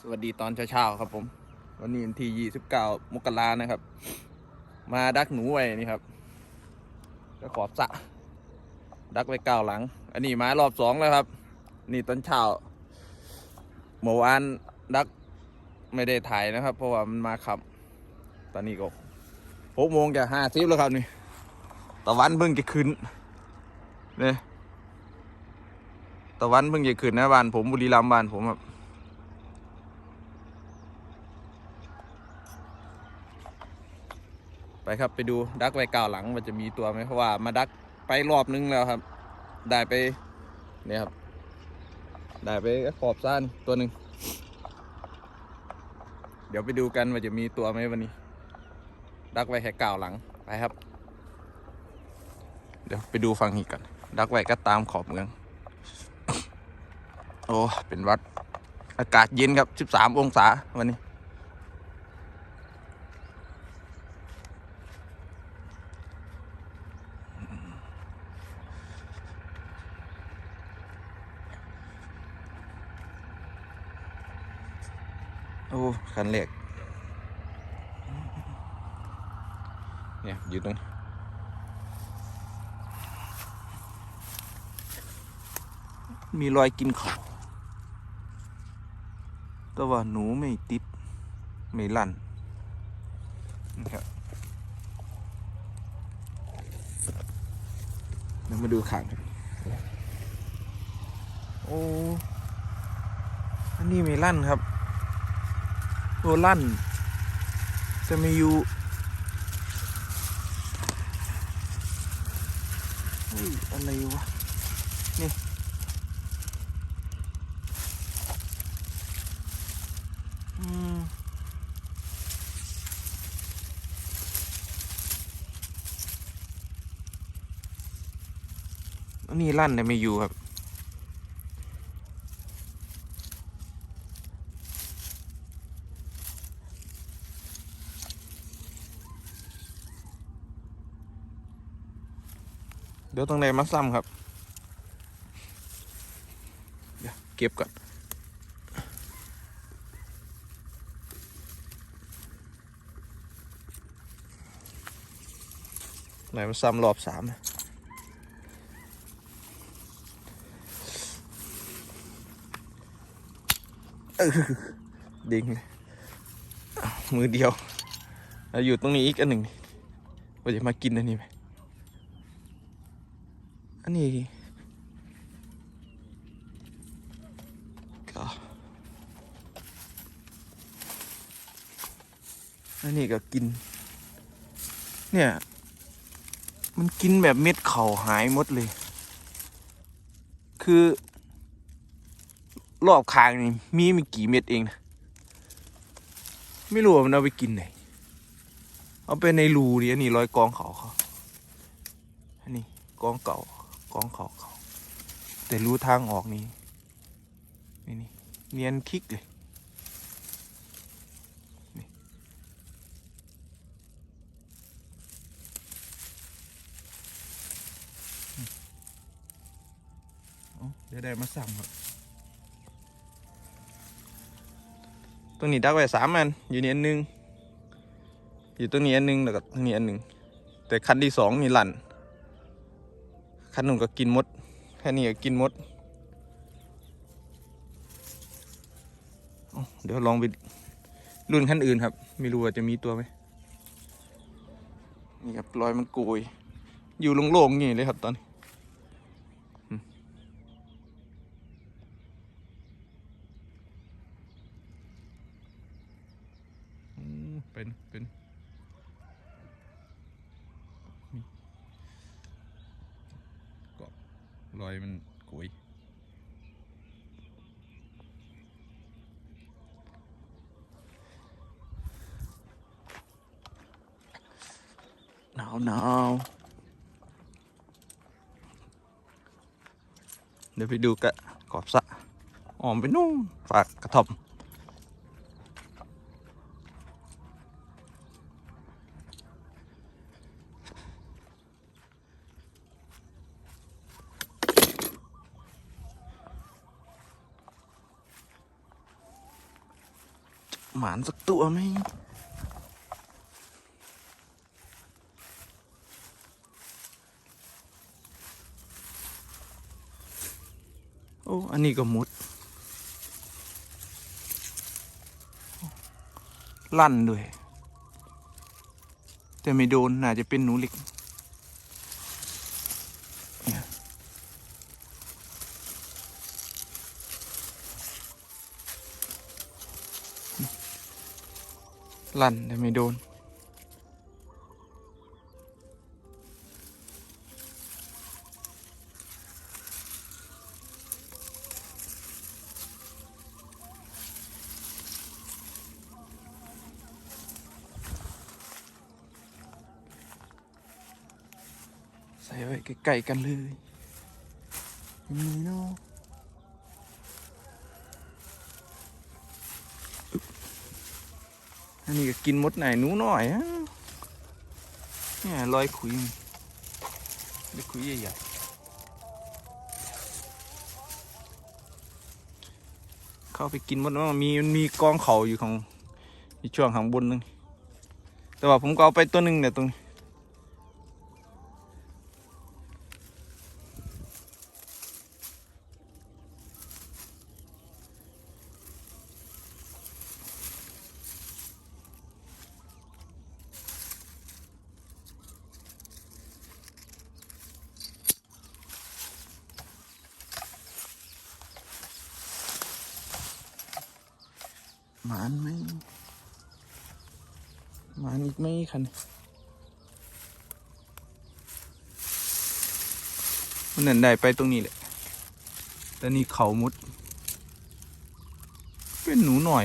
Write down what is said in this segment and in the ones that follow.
สวัสดีตอนเช้าๆครับผม วันนี้วันที่ 29 มกรานะครับ มาดักหนูไว้นี่ครับ ก็ขอบสะ ดักไว้เก้าหลัง อันนี้มารอบสองแล้วครับ นี่ตอนเช้าเมื่อวานดักไม่ได้ถ่ายนะครับ เพราะว่ามันมาขับ ตอนนี้ก็หกโมงจะห้าสิบแล้วครับนี่ตะวันเพิ่งจะขึ้นเนี่ยตะวันเพิ่งจะขึ้นนะบ้านผมบุรีรัมย์บ้านผมครับ ไปครับไปดูดักไว้ก่าหลังมันจะมีตัวไหมเพราะว่ามาดักไปรอบนึงแล้วครับ ได้ไปเนี่ยครับ ได้ไปขอบซ่านตัวหนึ่งเดี๋ยวไปดูกันว่าจะมีตัวไหมวันนี้ ดักไว้แค่ก่าหลังไปครับ เดี๋ยวไปดูฝั่งนี้กันดักไว้ก็ตามขอบเมือง โอ้เป็นวัดอากาศเย็นครับ 13 องศาวันนี้ โอ้ คันเล็กเนี่ยอยู่ตรงนี้มีรอยกินเขาแต่ว่าหนูไม่ติด ไม่ลั่นนะครับเดี๋ยวมาดูขางกันโอ้ อันนี้ไม่ลั่นครับ โอ้ลั่น จะมีอยู่เฮ้ยอะไรวะ นี่ อืมนนี้ลั่นแต่ไม่อยู่ครับ เดี๋ยวต้องไหนมาซ้ำครับ เดี๋ยวเก็บก่อนไหนมาซ้ำรอบสามเออดิ่งเลยมือเดียว แล้วอยู่ตรงนี้อีกอันหนึ่งว่าจะมากินอันนี้ไหม อันนี้ก็อันนี้ก็กิน เนี่ย มันกินแบบเม็ดเข่าหายหมดเลย คือ รอบคางนี่มีไม่กี่เม็ดเองนะไม่รู้ว่ามันเอาไปกินไหน เอาไปในรูดิอันนี้รอยกองเขาเขาอันนี้กองเก่า กองเขาเขา แต่รู้ทางออกนี่นี่นี่เนียนคลิกเลยเดี๋ยวได้มาสั่งครับตรงนี้ดักไว้สามอัน อยู่นี่อันหนึ่งอยู่ตรงนี้อันหนึ่งแล้วก็ตรงนี้อันหนึ่งแต่คันที่สองนี่ลั่น ขันหนึ่งก็กินมดแค่นี้ก็กินมดเอาเดี๋ยวลองไปรุ่นขั้นอื่นครับ ไม่รู้ว่าจะมีตัวไหมนี่ครับรอยมันโกย อยู่โล่งๆอย่างนี้เลยครับตอนนี้อืมอืมเป็นเป็น รอยมันกุยหนาวหนาวเดี๋ยวไปดูกะขอบสระออมไปนู่นฝากกระท่อม หมานสักตัวไหมโอ้ อันนี้ก็มุด ลั่นด้วย แต่ไม่โดน น่าจะเป็นหนูเล็ก ลั่นแต่ไม่โดน ใส่ไว้ใกล้ๆกันเลยมีเนาะ อันนี้ก็กินมดไหนหนูหน่อยฮะเนี่ยรอยขุยมันรอยขุยใหญ่ๆเข้าไปกินมดแล้วมันมีมันมีกองเขาอยู่ของช่วงข้างบนนึงแต่ว่าผมก็เอาไปตัวหนึ่งเนี่ยตรงนี้ หมานไหมหมานอีกไหมคันมันนั่นได้ไปตรงนี้แหละแต่นี่เขามุด เป็นหนูหน่อย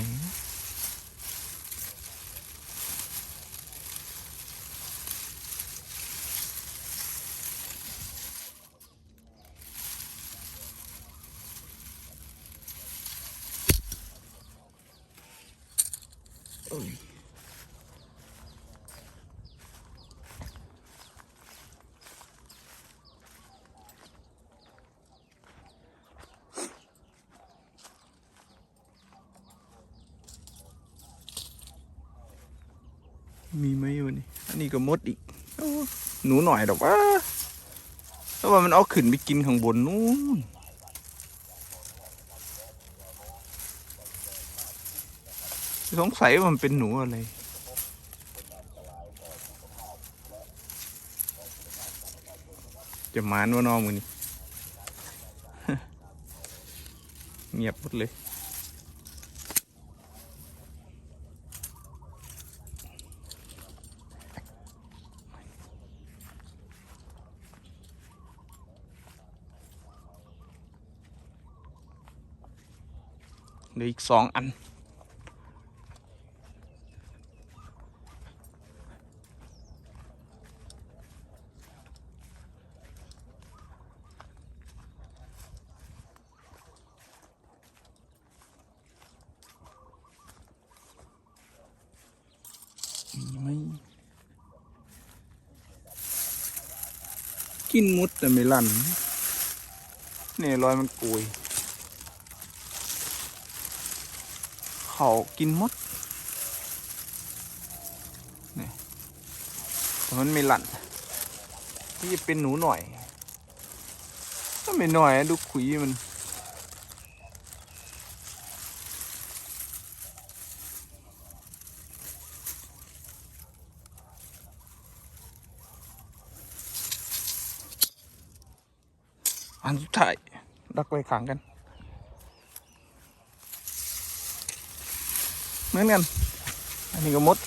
มีไหมวันนี้ อันนี้ก็มดอีก หนูหน่อยดอกว่าแต่ว่ามันเอาขึ้นไปกินข้างบนนู้นสงสัยว่ามันเป็นหนูอะไรจะมานว่านอมือนี่เงียบหมดเลย ลืออีกสองอัน มีไหมกินมุดแต่ไม่ลั่นเนี่ยรอยมันกุย เขากินมดนี่แต่มันไม่หลั่นที่จะเป็นหนูหน่อยถ้าไม่หน่อยดูขุยมันอันสุดท้ายดักไว้ขังกัน เหมือนกัน อันนี้ก็มด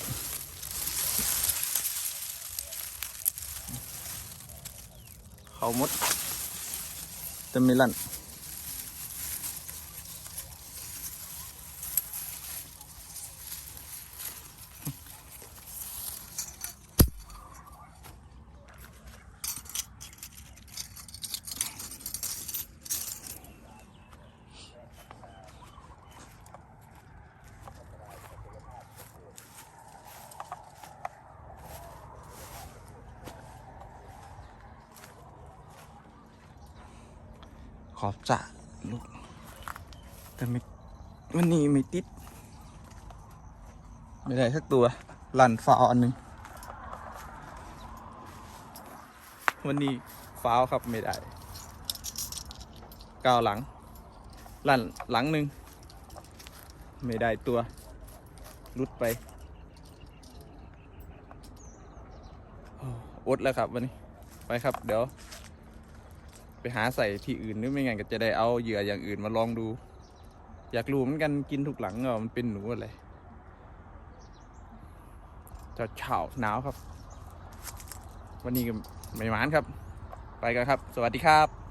เขามดจะไม่ลั่น อบจะลูก แต่ไม่วันนี้ไม่ติด ไม่ได้สักตัวหลั่นฟาวอันหนึ่งวันนี้ฟาวครับไม่ได้ก้าวหลังหลั่นหลังหนึ่งไม่ได้ตัวรุดไปอ้อดแล้วครับวันนี้ ไปครับเดี๋ยว ไปหาใส่ที่อื่นหรือไม่งั้นก็จะได้เอาเหยื่ออย่างอื่นมาลองดู อยากรู้เหมือนกันกินทุกหลังเหรอมันเป็นหนูอะไรจะเฉาหนาวครับ วันนี้ก็ไม่หมานครับ ไปกันครับ สวัสดีครับ